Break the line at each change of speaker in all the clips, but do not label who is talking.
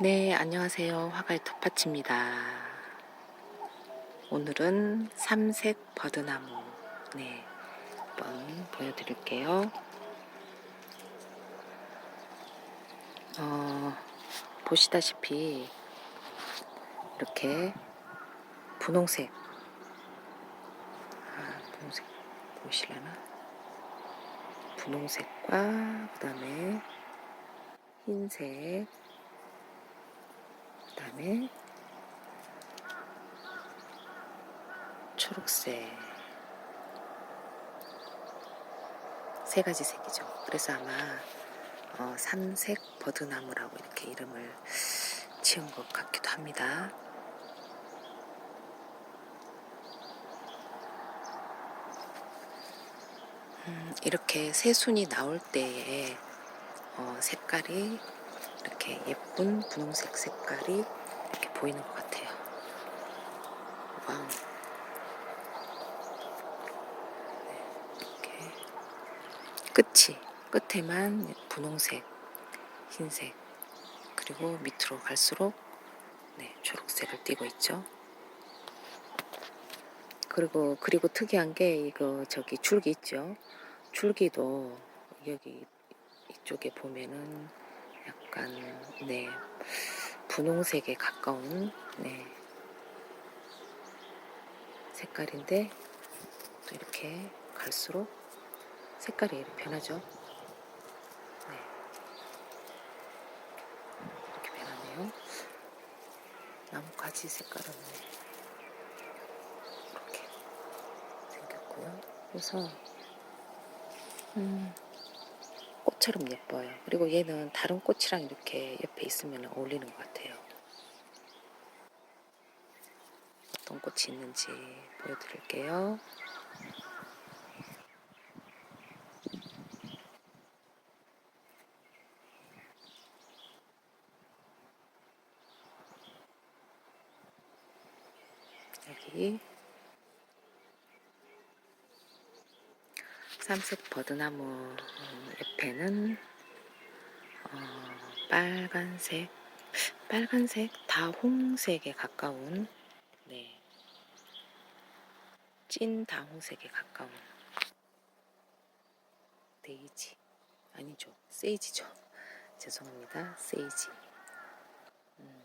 네, 안녕하세요. 화가의 텃밭입니다. 오늘은 삼색 버드나무. 네, 한번 보여드릴게요. 어, 보시다시피 이렇게 분홍색. 아, 분홍색 보이시려나? 분홍색과 그 다음에 흰색 그 다음에 초록색 세 가지 색이죠. 그래서 아마 어, 삼색 버드나무라고 이렇게 이름을 지은 것 같기도 합니다. 음, 이렇게 새순이 나올 때에 어, 색깔이 이렇게 예쁜 분홍색 색깔이 보이는 것 같아요. 와우. 네, 이렇게 끝이 끝에만 분홍색, 흰색 그리고 밑으로 갈수록 네, 초록색을 띠고 있죠. 그리고 그리고 특이한 게 이거 저기 줄기 있죠. 줄기도 여기 이쪽에 보면은 약간 네 분홍색에 가까운 네 색깔인데 또 이렇게 갈수록 색깔이 변하죠. 네 이렇게 변하네요. 나무 가지 색깔은 네. 이렇게 생겼고요. 그래서 음. 꽃처럼 예뻐요. 그리고 얘는 다른 꽃이랑 이렇게 옆에 있으면 어울리는 것 같아요. 어떤 꽃이 있는지 보여드릴게요. 여기 삼색 버드나무 음, 옆에는 어, 빨간색, 빨간색, 다홍색에 가까운 네, 찐 다홍색에 가까운 데이지. 아니죠, 세이지죠. 죄송합니다, 세이지. 음,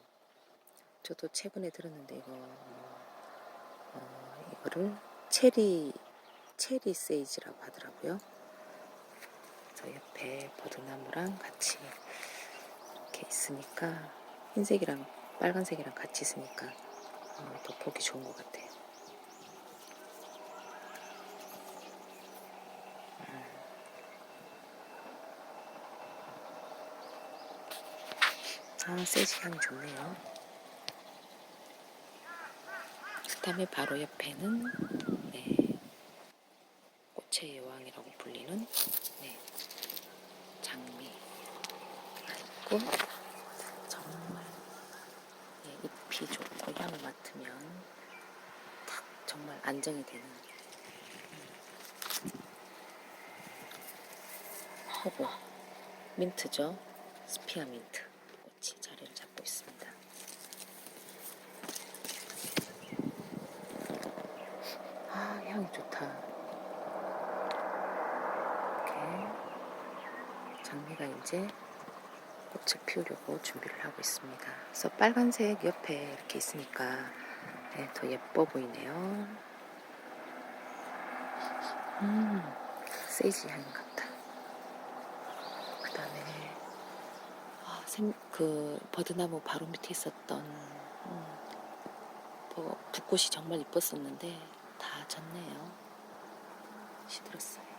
저도 최근에 들었는데 이거 어, 어, 이거를 체리 체리 세이지라고 하더라고요. 저 옆에 버드나무랑 같이 이렇게 있으니까 흰색이랑 빨간색이랑 같이 있으니까 어, 더 보기 좋은 것 같아요. 음. 아, 세이지 향이 좋네요. 그 다음에 바로 옆에는 네, 꽃의 여왕 불리는 네, 장미가 있고 정말 네, 잎이 좋고 향을 맡으면 탁 정말 안정이 되는 음, 허브. 민트죠? 스피아 민트. 꽃이 자리를 잡고 있습니다. 아 향이 좋다. 이렇게 장미가 이제 꽃을 피우려고 준비를 하고 있습니다. 그래서 빨간색 옆에 이렇게 있으니까 네, 더 예뻐 보이네요. 음, 세이지 향 같다. 그 다음에 아, 샘, 그 버드나무 바로 밑에 있었던 음, 뭐, 붓꽃이 정말 이뻤었는데 다 졌네요. 시들었어요.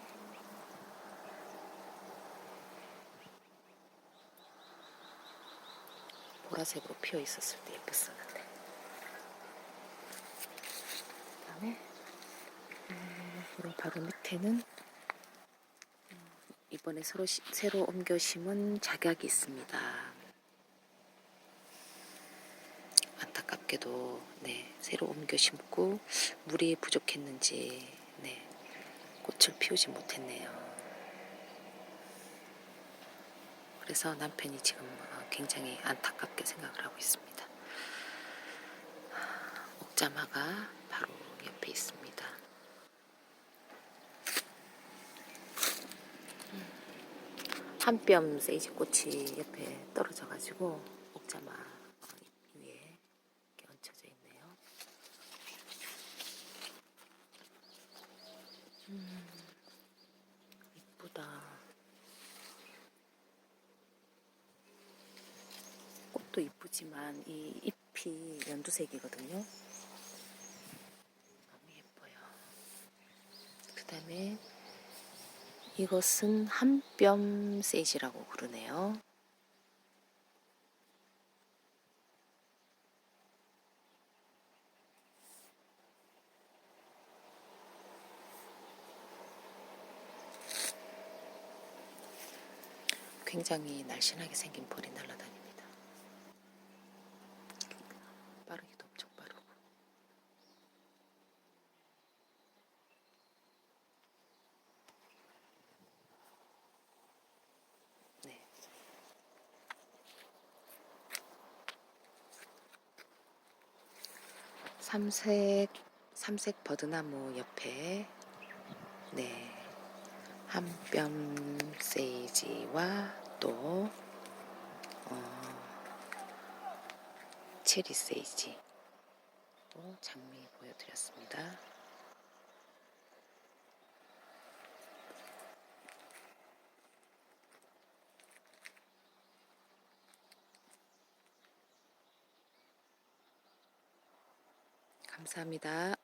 보라색으로 피어 있었을 때 예뻤었는데. 그다음에 음, 바로 밑에는 음, 이번에 새로, 시- 새로 옮겨 심은 작약이 있습니다. 안타깝게도 네 새로 옮겨 심고 물이 부족했는지 네 꽃을 피우지 못했네요. 그래서 남편이 지금 어, 굉장히 안타깝게 생각을 하고 있습니다. 옥자마가 바로 옆에 있습니다. 한 뼘 세이지 꽃이 옆에 떨어져 가지고 옥자마 어, 위에 얹혀져 있네요. 음, 이쁘다. 꽃도 이쁘지만 이 잎이 연두색이거든요. 너무 예뻐요. 그 다음에 이것은 한뼘 세이지라고 부르네요. 굉장히 날씬하게 생긴 벌이 날아다닙니다. 빠르기도 엄청 빠르고. 네. 삼색 삼색 버드나무 옆에. 네. 한뼘 세이지와 또 어, 체리 세이지. 또 장미 보여드렸습니다. 감사합니다.